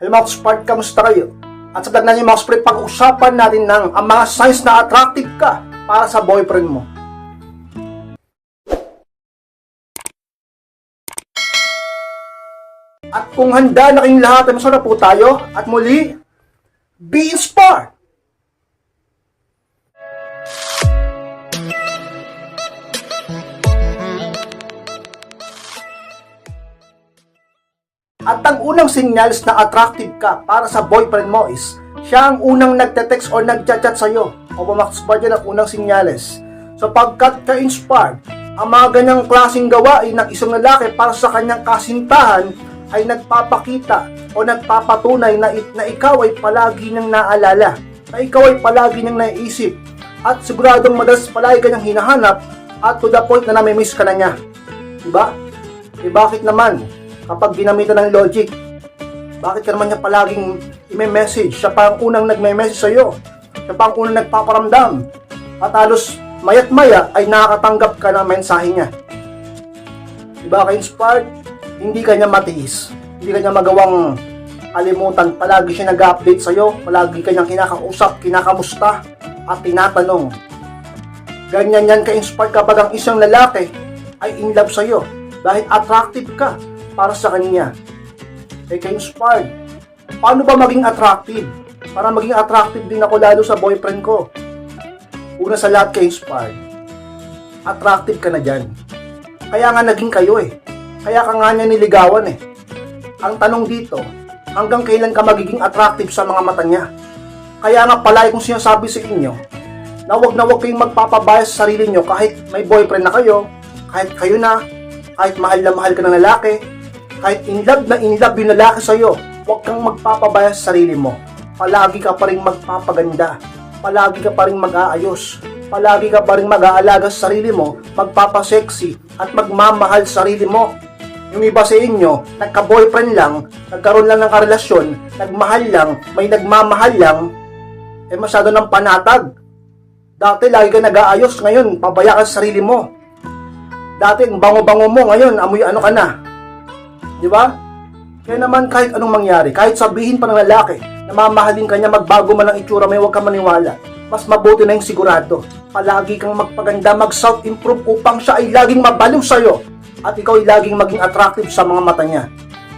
Hello mga Spart, kamusta kayo? At sa vlog na mga Spart, pag-usapan natin ng ang mga signs na attractive ka para sa boyfriend mo. At kung handa na kayong lahat, masarap po tayo. At muli, be inspired! Ang unang signals na attractive ka para sa boyfriend mo is siya ang unang nagte-text o nagchat-chat sa'yo. O pumakspart yan ang unang sinyales. Sapagkat ka-inspired, ang mga ganyang klaseng gawain ng isang lalaki para sa kanyang kasintahan ay nagpapakita o nagpapatunay na, na ikaw ay palagi niyang naalala, na ikaw ay palagi niyang naiisip, at siguradong madalas palagi kanyang hinahanap at to the point na namimiss ka na niya. Diba? Eh bakit naman? Kapag ginamitan ng logic, bakit ka naman niya palaging i-message? Siya pa ang unang nagme-message sa'yo. Siya pa ang unang nagpaparamdam. At halos mayat maya ay nakakatanggap ka ng mensahe niya. Diba ka-inspired? Hindi ka niya matiis. Hindi ka niya magawang kalimutan. Palagi siya nag-update sa'yo. Palagi ka niyang kinakausap, kinakamusta, at tinatanong. Ganyan yan ka-inspired kapag ang isang lalaki ay in love sa'yo. Dahil attractive ka para sa kanya. Eh, ka-inspired. Paano ba maging attractive? Para maging attractive din ako lalo sa boyfriend ko. Una sa lahat ka-inspired. Attractive ka na dyan. Kaya nga naging kayo eh. Kaya ka nga niya niligawan eh. Ang tanong dito, hanggang kailan ka magiging attractive sa mga mata niya? Kaya nga palagi kong sinasabi sa inyo, na wag na wag kayong magpapabayas sa sarili nyo kahit may boyfriend na kayo, kahit kayo na, kahit mahal na mahal ka ng lalaki, kahit in love na in love yung lalaki sa'yo, huwag kang magpapabayas sa sarili mo. Palagi ka pa rin magpapaganda. Palagi ka pa rin mag-aayos. Palagi ka pa rin mag-aalaga sa sarili mo, magpapasexy, at magmamahal sa sarili mo. Yung iba sa inyo, nagka-boyfriend lang, nagkaroon lang ng karelasyon, nagmahal lang, may nagmamahal lang, eh masyado ng panatag. Dati lagi ka nag-aayos, ngayon pabaya ka sa sarili mo. Dati ang bango-bango mo, ngayon amoy ano ka na. Di ba? Kaya naman kahit anong mangyari, kahit sabihin pa ng lalaki, na mamahalin ka niya, magbago man ang itsura mo, huwag ka maniwala. Mas mabuti na yung sigurado. Palagi kang magpaganda, mag-self-improve upang siya ay laging mabaliw sa'yo at ikaw ay laging maging attractive sa mga mata niya.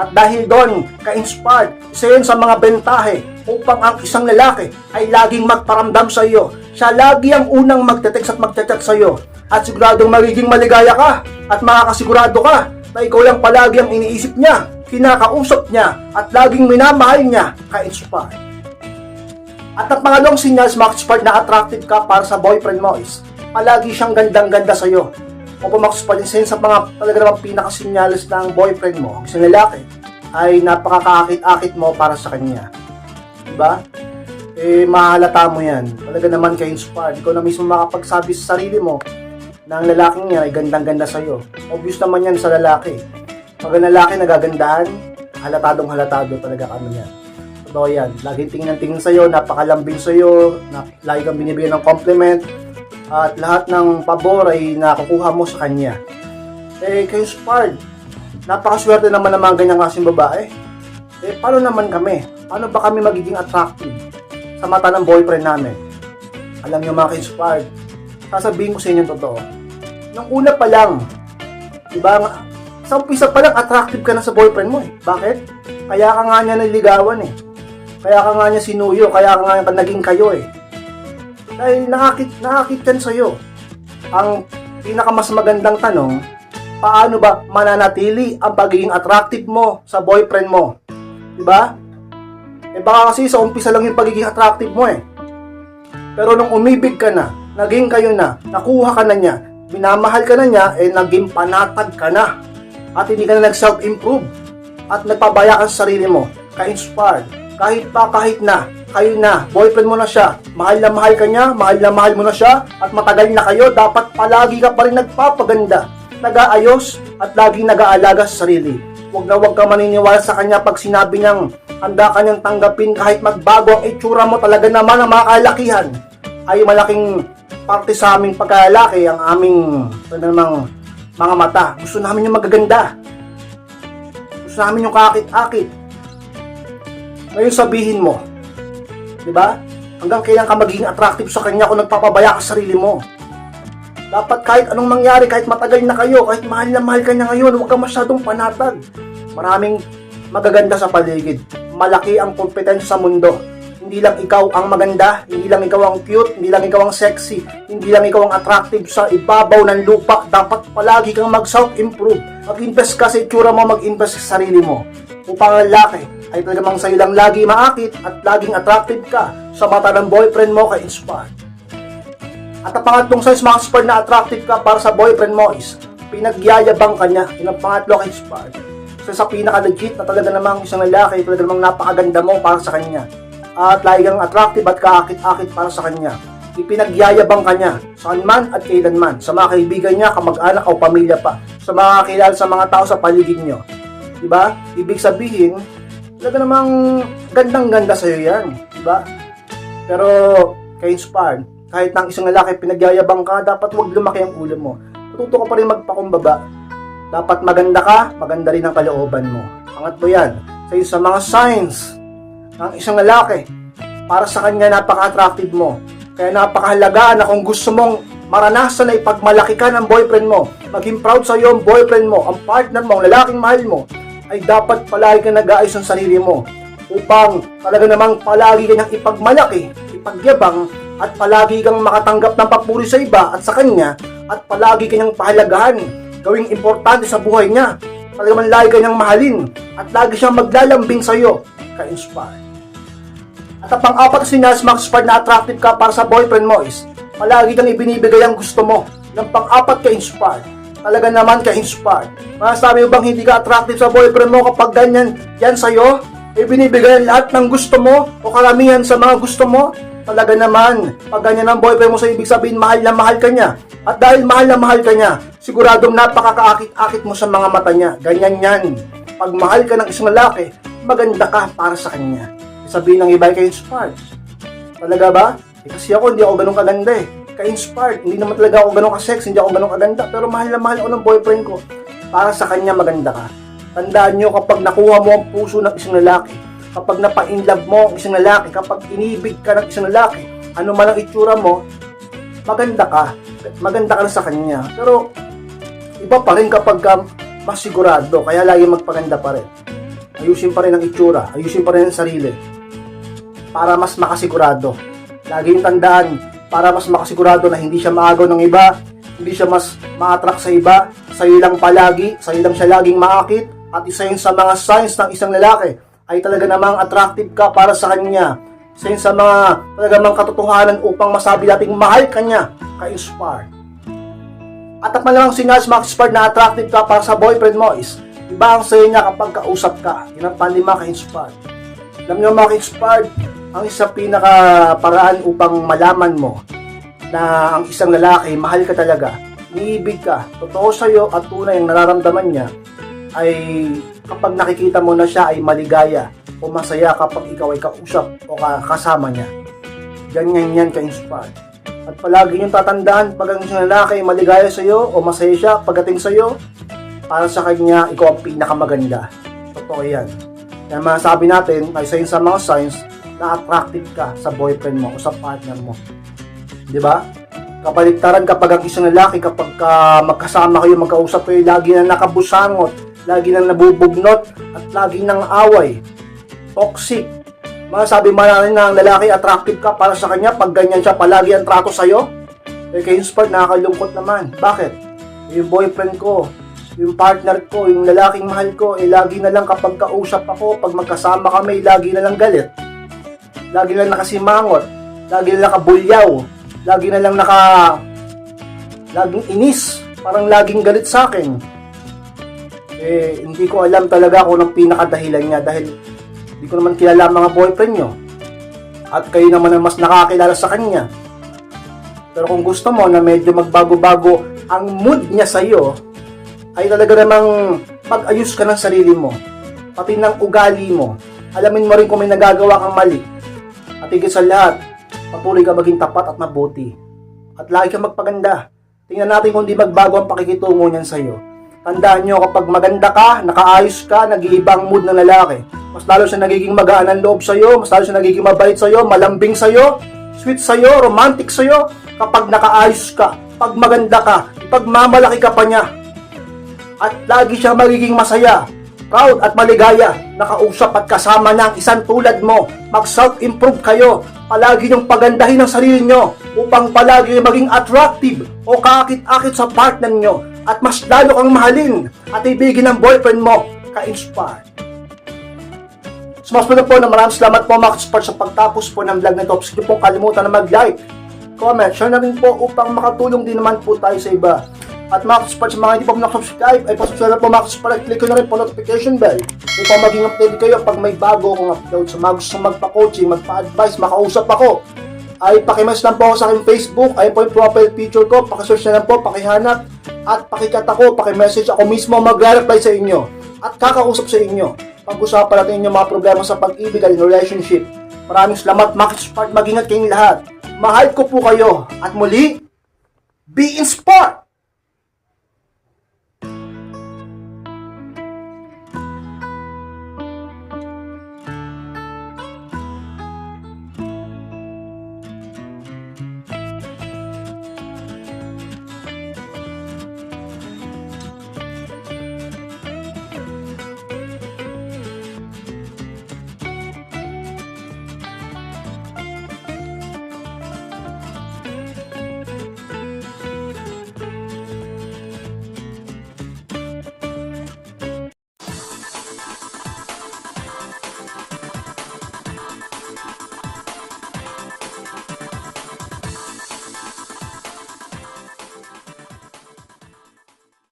At dahil doon, ka-inspired, isa yun sa mga bentahe upang ang isang lalaki ay laging magparamdam sa iyo. Siya lagi ang unang magte-text at magchat-chat sa iyo. At siguradong magiging maligaya ka at makakasigurado ka na ikaw lang palagi ang iniisip niya, kinakausap niya, at laging minamahal niya, ka-inspired. At ang pangalawang sinyals, Max Spart, na attractive ka para sa boyfriend mo is, palagi siyang gandang-ganda sa'yo. O kung Max Spart, isa sa mga talaga namang pinakasinyalis ng boyfriend mo, isang lalaki, ay napakakaakit-akit mo para sa kanya. Diba? Eh, mahalata mo yan. Talaga naman kay inspired. Ikaw na mismo makapagsabi sa sarili mo na ang lalaking niya ay gandang-ganda sa'yo. Obvious naman yan sa lalaki. Pag ang lalaki nagagandahan, halatadong halatado talaga kami niya. Totoo yan. Laging tingin ng tingin sa'yo, napakalambing sa'yo, na, lagi kang binibigyan ng compliment, at lahat ng pabor ay nakukuha mo sa kanya. Eh, kayo inspired. Napakaswerte naman ng mga ganyang klaseng babae. Eh, paano naman kami? Paano ba kami magiging attractive sa mata ng boyfriend namin? Alam niyo mga ka-inspired, sasabihin ko sa inyo totoo. Nung una pa lang, di ba, sa umpisa pa lang, attractive ka na sa boyfriend mo eh. Bakit? Kaya ka nga niya naligawan eh. Kaya ka nga niya sinuyo, kaya ka nga niya naging kayo eh. Dahil nakakit, nakakit yan sa'yo. Ang pinakamas magandang tanong, paano ba mananatili ang pagiging attractive mo sa boyfriend mo? Diba? Eh baka kasi sa umpisa lang yung pagiging attractive mo eh. Pero nung umibig ka na, naging kayo na, nakuha ka na niya, minamahal ka na niya, eh naging panatag ka na. At hindi ka na nag-self-improve. At nagpabaya ka sa sarili mo, ka-inspired. Kahit pa, kahit na, kayo na, boyfriend mo na siya, mahal na mahal ka niya, mahal na mahal mo na siya, at matagal na kayo, dapat palagi ka pa rin nagpapaganda, nag-aayos, at lagi nag-aalaga sa sarili. Huwag na huwag ka maniniwala sa kanya pag sinabi niyang handa ka niyang tanggapin kahit magbago ang itsura mo talaga naman ang mga ay malaking parte sa aming pagkalalaki ang aming ano namang mga mata. Gusto namin yung magaganda. Gusto namin yung kakit-akit. Ngayon sabihin mo, di ba? Hanggang kailan ka magiging attractive sa kanya kung nagpapabaya ka sa sarili mo? Dapat kahit anong mangyari, kahit matagal na kayo, kahit mahal na mahal ka niya ngayon, huwag ka masyadong panatag. Maraming magaganda sa paligid. Malaki ang kompetensya sa mundo. Hindi lang ikaw ang maganda, hindi lang ikaw ang cute, hindi lang ikaw ang sexy, hindi lang ikaw ang attractive sa ibabaw ng lupa. Dapat palagi kang mag-self-improve. Mag-invest ka sa itsura mo, mag-invest sa sarili mo. Upang ang laki ay talagang sa'yo lang lagi maakit at laging attractive ka sa mata ng boyfriend mo ka-inspired. At ang pangatlong size mga expert na attractive ka para sa boyfriend mo is pinagyayabang ka niya. Yun ang pangatlo ka inspired. So sa pinaka-legit na talaga namang isang lalaki, talaga namang napakaganda mo para sa kanya. At lagi kang attractive at kaakit-akit para sa kanya. Ipinagyayabang ka niya saan man at kailanman. Sa mga kaibigan niya, kamag-anak o pamilya pa. Sa mga kilala sa mga tao sa paligid niyo. Diba? Ibig sabihin, talaga namang gandang-ganda sa'yo yan. Diba? Pero, ka-inspired, kahit ng isang lalaki pinagyayabang ka, dapat huwag lumaki ang ulo mo. Matuto ka pa rin magpakumbaba. Dapat maganda ka, maganda rin ang kalooban mo. Pangatlo yan, sa isa mga signs ng isang lalaki, para sa kanya napaka-attractive mo. Kaya napakahalaga na kung gusto mong maranasan na ipagmalaki ka ng boyfriend mo, maging proud sa iyo ang boyfriend mo, ang partner mo, ang lalaking mahal mo, ay dapat palagi ka nag-aayos ng sarili mo upang talaga namang palagi kanyang ipagmalaki, ipagyabang, at palagi kang makatanggap ng papuri sa iba at sa kanya, at palagi kanyang pahalagahan, gawing importante sa buhay niya. Talaga man lagi kanyang mahalin, at lagi siyang maglalambing sa iyo, ka-inspire. At ang pang-apat na sinyals mag-inspire na attractive ka para sa boyfriend mo is, palagi kang ibinibigay ang gusto mo. Ng pang-apat ka-inspire. Talaga naman ka-inspire. Masasabi mo bang hindi ka attractive sa boyfriend mo kapag ganyan yan sa'yo? Ibinibigay ang lahat ng gusto mo o karamihan sa mga gusto mo? Talaga naman, pag ganyan ang boyfriend mo sa ibig sabihin mahal na mahal ka niya. At dahil mahal na mahal ka niya, siguradong napakakaakit-akit mo sa mga mata niya. Ganyan yan. Pag mahal ka ng isang lalaki, maganda ka para sa kanya. Sabihin ng iba ka-inspired. Talaga ba? Eh, kasi ako hindi ako ganun kaganda eh. Ka-inspired. Hindi naman talaga ako ganun ka-sex, hindi ako ganun kaganda. Pero mahal na mahal ako ng boyfriend ko. Para sa kanya maganda ka. Tandaan nyo kapag nakuha mo ang puso ng isang lalaki, kapag napa-inlove mo ang isang lalaki, kapag inibig ka ng isang lalaki, ano man ang itsura mo, maganda ka. Maganda ka sa kanya. Pero iba pa rin kapag ka kaya lagi magpaganda pa rin. Ayusin pa rin ang itsura, ayusin pa rin ang sarili para mas makasigurado. Lagi yung tandaan, para mas makasigurado na hindi siya maagaw ng iba, hindi siya mas ma-attract sa iba, sa'yo lang palagi, sa'yo lang siya laging maakit, at isa yun sa mga signs ng isang lalaki, ay talaga namang attractive ka para sa kanya. Isa yun sa mga talaga namang katotohanan upang masabi nating mahal kanya, ka-inspire. At ang malamang sinyals mag-inspire na attractive ka para sa boyfriend mo is, iba ang sayo niya kapag kausap ka. Yun ang panlima ka-inspire. Alam niyo mga ka-inspired, ang isang pinaka paraan upang malaman mo na ang isang lalaki, mahal ka talaga, niibig ka, totoo sa'yo at tunay ang nararamdaman niya, ay kapag nakikita mo na siya ay maligaya o masaya kapag ikaw ay kausap o ka- kasama niya. Ganyan yan ka-inspired. At palagi niyong tatandaan pag ang isang lalaki ay maligaya sa'yo o masaya siya pagdating sa'yo, para sa kanya, ikaw ang pinakamaganda. Totoo yan. Kaya masasabi natin, ay sa sa mga signs, na attractive ka sa boyfriend mo o sa partner mo. Di ba? Kabaliktaran kapag ang isang lalaki, kapag ka magkasama kayo, magkausap kayo, lagi na nakabusangot, lagi na nabubugnot, at lagi nang away. Toxic. Masasabi mo natin na ang lalaki attractive ka para sa kanya pag ganyan siya palagi ang trato sa'yo? Eh kayo inspired, nakakalungkot naman. Bakit? Yung boyfriend ko, yung partner ko, yung lalaking mahal ko, eh lagi na lang kapag kausap ako, pag magkasama kami, lagi na lang galit. Lagi lang nakasimangot. Lagi lang nakabulyaw. Lagi na lang naka... Laging inis. Parang laging galit sa akin. Eh, hindi ko alam talaga kung anong pinakadahilan niya dahil hindi ko naman kilala ang mga boyfriend nyo. At kayo naman ang mas nakakilala sa kanya. Pero kung gusto mo na medyo magbago-bago ang mood niya sa'yo, ay talaga namang mag-ayos ka ng sarili mo. Pati ng ugali mo. Alamin mo rin kung may nagagawa kang mali. At higit sa lahat, patuloy ka maging tapat at mabuti. At lagi ka magpaganda. Tingnan natin kung di magbago ang pakikitungo niyan sa'yo. Tandaan nyo, kapag maganda ka, nakaayos ka, nag-iibang mood ng lalaki. Mas lalo siya nagiging magaan ang loob sa'yo, mas lalo siya nagiging mabait sa'yo, malambing sa'yo, sweet sa'yo, romantic sa'yo, kapag nakaayos ka, pag maganda ka, pagmamalaki ka pa niya, at lagi siya magiging masaya, proud at maligaya, nakausap at kasama ng isang tulad mo, mag-self-improve kayo, palagi yung pagandahin ang sarili nyo, upang palagi maging attractive o kakit-akit sa partner nyo, at mas lalo kang mahalin at ibigin ng boyfriend mo, ka-inspired. Sumas po na po na maraming salamat po mga kaspart sa pagtapos po ng vlog na ito. Niyo pong kalimutan na mag-like, comment, share na rin po upang makatulong din naman po tayo sa iba. At mga kaspart, sa mga hindi pa po nakasubscribe, ay pasubscribe po mga kaspart at click ko na rin po notification bell. Upang maging update kayo pag may bago akong upload. Sa mga gusto magpa-coaching, magpa-advise, makausap ako, ay pakimess lang po ako sa aking Facebook, ay po yung profile picture ko, pakisearch na lang po, pakihanap, at pakikat ako, pakimessage ako mismo magre-reply sa inyo, at kakausap sa inyo. Pag-usapan natin yung mga problema sa pag-ibig at relationship. Maraming salamat, Max Smart, mag-ingat kayong lahat. Mahal ko po kayo, at muli, be inspired!